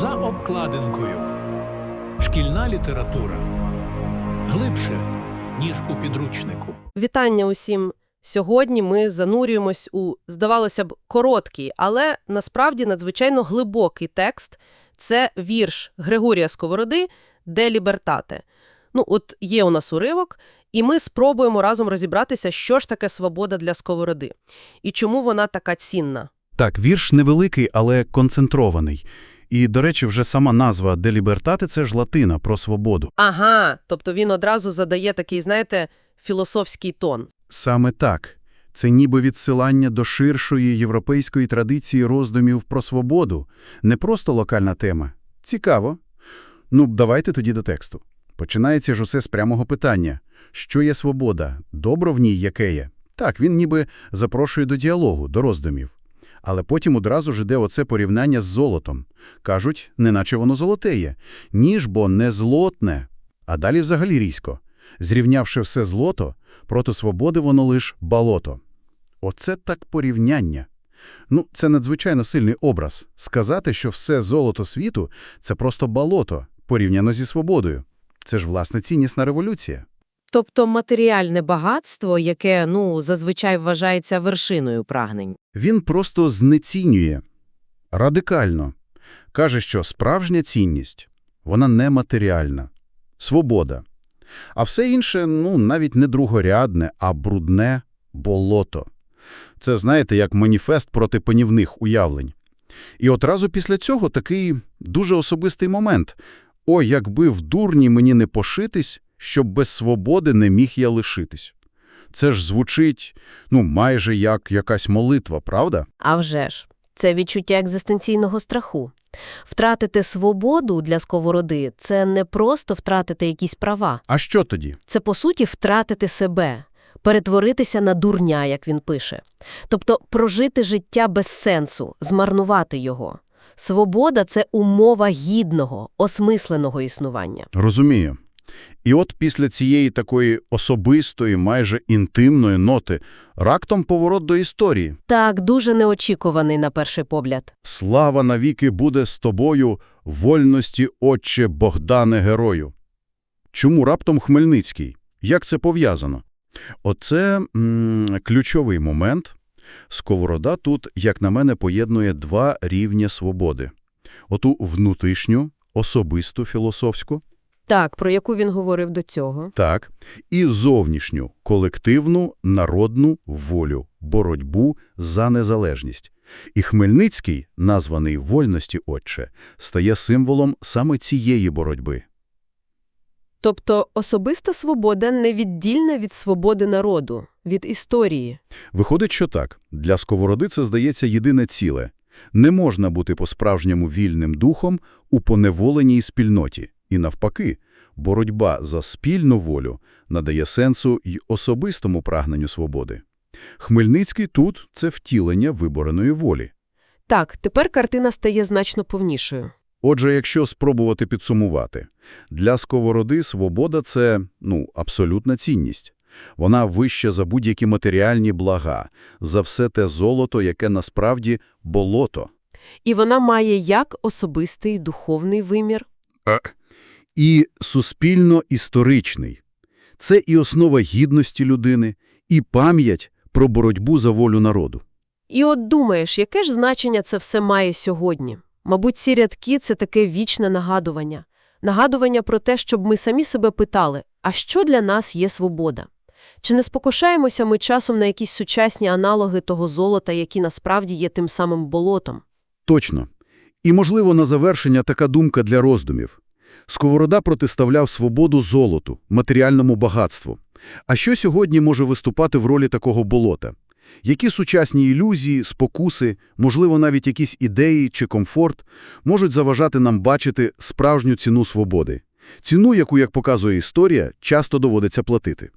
За обкладинкою. Шкільна література глибше, ніж у підручнику. Вітання усім! Сьогодні ми занурюємось у, здавалося б, короткий, але насправді надзвичайно глибокий текст. Це вірш Григорія Сковороди «Де лібертате». Ну, от є у нас уривок, і ми спробуємо разом розібратися, що ж таке свобода для Сковороди і чому вона така цінна. Так, вірш невеликий, але концентрований. І, до речі, вже сама назва «Де лібертати» – це ж латина про свободу. Ага, тобто він одразу задає такий, знаєте, філософський тон. Саме так. Це ніби відсилання до ширшої європейської традиції роздумів про свободу. Не просто локальна тема. Цікаво. Ну, давайте тоді до тексту. Починається ж усе з прямого питання. Що є свобода? Добро в ній яке є? Так, він ніби запрошує до діалогу, до роздумів. Але потім одразу ж іде оце порівняння з золотом. Кажуть, неначе воно золотеє. Ніж бо не злотне. А далі взагалі різко. Зрівнявши все злото, проти свободи воно лиш болото. Оце так порівняння. Ну, це надзвичайно сильний образ. Сказати, що все золото світу – це просто болото, порівняно зі свободою. Це ж, власне, ціннісна революція. Тобто матеріальне багатство, яке, ну, зазвичай вважається вершиною прагнень. Він просто знецінює. Радикально. Каже, що справжня цінність – вона нематеріальна. Свобода. А все інше, ну, навіть не другорядне, а брудне болото. Це, знаєте, як маніфест проти панівних уявлень. І одразу після цього такий дуже особистий момент. «О, якби в дурні мені не пошитись, щоб без свободи не міг я лишитись». Це ж звучить, ну, майже як якась молитва, правда? А вже ж, це відчуття екзистенційного страху. Втратити свободу для сковороди – це не просто втратити якісь права. А що тоді? Це, по суті, втратити себе, перетворитися на дурня, як він пише. Тобто прожити життя без сенсу, змарнувати його. Свобода – це умова гідного, осмисленого існування. Розумію. І от після цієї такої особистої, майже інтимної ноти рактом поворот до історії. Так, дуже неочікуваний на перший погляд. «Слава навіки буде з тобою, вольності, отче Богдане герою». Чому раптом Хмельницький? Як це пов'язано? Оце м ключовий момент. Сковорода тут, як на мене, поєднує два рівні свободи. Оту внутрішню, особисту філософську, Так, про яку він говорив до цього. Так, і зовнішню, колективну, народну волю, боротьбу за незалежність. І Хмельницький, названий «Вольності, отче», стає символом саме цієї боротьби. Тобто особиста свобода невіддільна від свободи народу, від історії. Виходить, що так. Для Сковороди це, здається, єдине ціле. Не можна бути по-справжньому вільним духом у поневоленій спільноті. І навпаки, боротьба за спільну волю надає сенсу й особистому прагненню свободи. Хмельницький тут – це втілення вибореної волі. Так, тепер картина стає значно повнішою. Отже, якщо спробувати підсумувати, для Сковороди свобода – це, ну, абсолютна цінність. Вона вища за будь-які матеріальні блага, за все те золото, яке насправді болото. І вона має як особистий духовний вимір. І суспільно-історичний. Це і основа гідності людини, і пам'ять про боротьбу за волю народу. І от думаєш, яке ж значення це все має сьогодні? Мабуть, ці рядки – це таке вічне нагадування. Нагадування про те, щоб ми самі себе питали, а що для нас є свобода? Чи не спокушаємося ми часом на якісь сучасні аналоги того золота, які насправді є тим самим болотом? Точно. І, можливо, на завершення така думка для роздумів. Сковорода протиставляв свободу золоту, матеріальному багатству. А що сьогодні може виступати в ролі такого болота? Які сучасні ілюзії, спокуси, можливо, навіть якісь ідеї чи комфорт можуть заважати нам бачити справжню ціну свободи? Ціну, яку, як показує історія, часто доводиться платити.